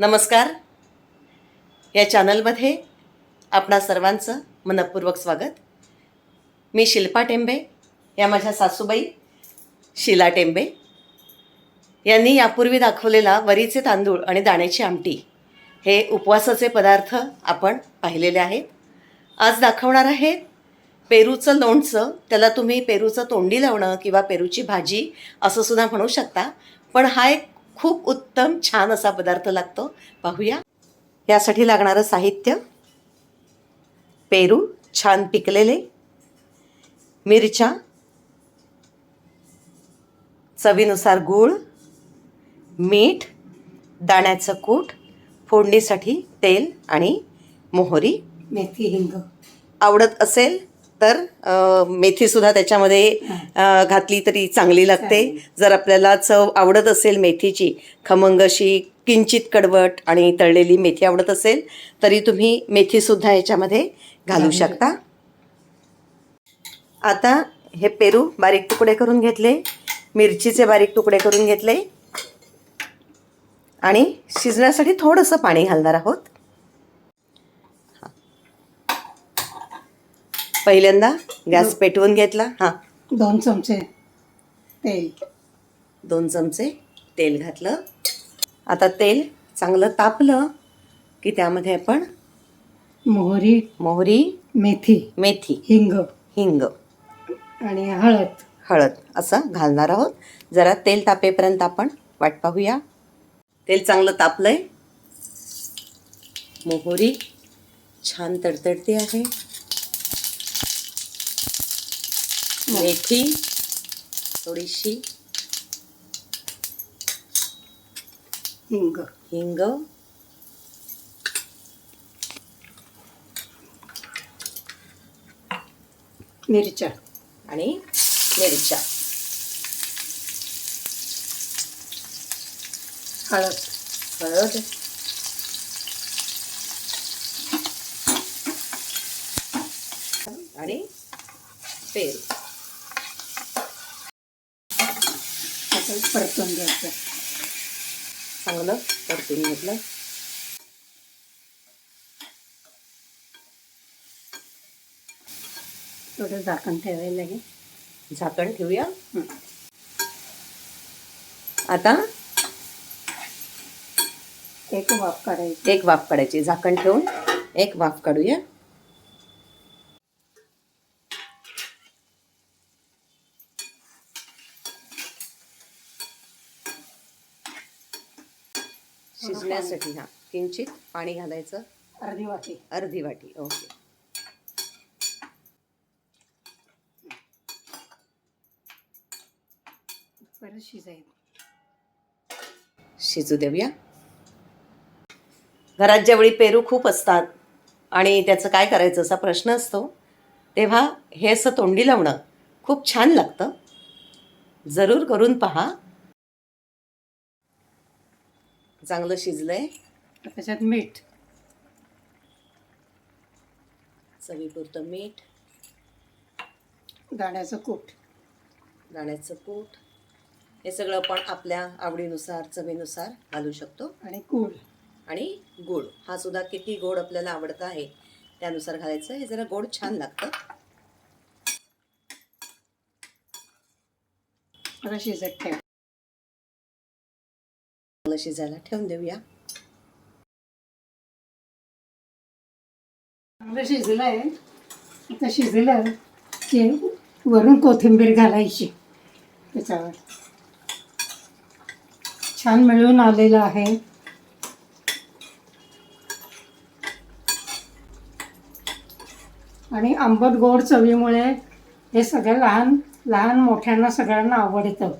नमस्कार. या चॅनलमध्ये आपणा सर्वांचं मनपूर्वक स्वागत. मी शिल्पा टेंबे या माझ्या सासूबाई शिला टेंबे. यांनी यापूर्वी दाखवलेला वरीचे तांदूळ आणि दाण्याची आमटी हे उपवासाचे पदार्थ आपण पाहिलेले आहेत. आज दाखवणार आहे पेरूचं लोणचं. त्याला तुम्ही पेरूचं तोंडी लावणं किंवा पेरूची भाजी असं सुद्धा म्हणू शकता. पण हा एक खूप उत्तम छान असा पदार्थ लागतो. पाहूया. यासाठी लागणारं साहित्य. पेरू छान पिकलेले. मिरच्या. चवीनुसार गूळ. मीठ. दाण्याचं कूट. फोडणीसाठी तेल आणि मोहरी. मेथी हिंग. आवडत असेल तर मेथीसुद्धा त्याच्यामध्ये घातली तरी चांगली लागते. जर आपल्याला चव आवडत असेल मेथीची खमंग अशी किंचित कडवट आणि तळलेली मेथी आवडत असेल तरी तुम्ही मेथीसुद्धा याच्यामध्ये घालू शकता. आता हे पेरू बारीक तुकडे करून घेतले मिरचीचे बारीक तुकडे करून घेतले आणि शिजण्यासाठी थोडंसं पाणी घालणार आहोत. पहिल्यांदा गॅस पेटवून घेतला हां. दोन चमचे तेल. दोन चमचे तेल घातलं. आता तेल चांगलं तापलं की त्यामध्ये आपण मोहरी मोहरी मेथी मेथी हिंग. हिंग. आणि हळद. हळद असं घालणार आहोत. जरा तेल तापेपर्यंत आपण वाट पाहूया. तेल चांगलं तापलंय. मोहरी छान तडतडते आहे. मेथी थोडीशी हिंग. हिंग. मिरच्या. आणि मिरच्या. हळद. हळद. आणि पेरू. परतून घ्यायचं. चांगलं परतून घेतलं. थोडं झाकण ठेवायला लागेल. झाकण ठेवूया. आता एक वाफ काढायची एक वाफ काढायची. झाकण ठेवून एक वाफ काढूया. शिजण्यासाठी हा. किंचित पाणी घालायचं. अर्धी वाटी. अर्धी वाटी ओके. परत शिजू देऊया. घरात ज्यावेळी पेरू खूप असतात आणि त्याचं काय करायचं असा प्रश्न असतो तेव्हा हे असं तोंडी लावणं खूप छान लागतं. जरूर करून पहा. चांगलं शिजलंय. त्याच्यात मीठ. चवीपुरतं मीठ. दाण्याचं कूट. दाण्याचं कूट. हे सगळं आपण आपल्या आवडीनुसार चवीनुसार घालू शकतो. आणि गूळ. आणि गोड हा सुद्धा किती गोड आपल्याला आवडतं आहे त्यानुसार घालायचं. हे जरा गोड छान लागतं. परत शिजत ठेव. चांगलं शिजायला ठेवून देऊया. चांगलं शिजलं आहे आता शिजलं की वरून कोथिंबीर घालायची. त्याच्यावर. छान मिळून आलेलं आहे. आणि आंबट गोड चवीमुळे हे सगळं लहान लहान मोठ्यांना सगळ्यांना आवडतं.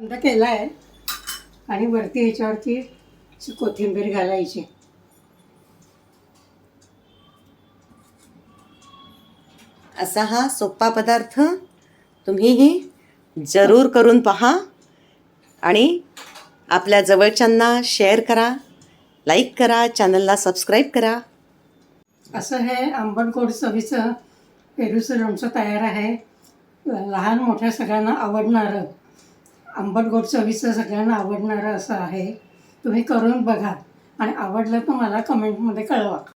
बंद केला आहे आणि वरती ह्याच्यावरती कोथिंबीर घालायची. असा हा सोपा पदार्थ तुम्हीही जरूर करून पहा आणि आपल्या जवळच्यांना शेअर करा लाईक करा चॅनलला सबस्क्राईब करा. असं हे आंबट गोड चवीचं पेरूचं लोणचं तयार आहे. लहान मोठ्या सगळ्यांना आवडणारं. आंबट गोड चवीचं सगळ्यांना आवडणारं असं आहे. तुम्ही करून बघा. आणि आवडलं तर मला कमेंटमध्ये कळवा.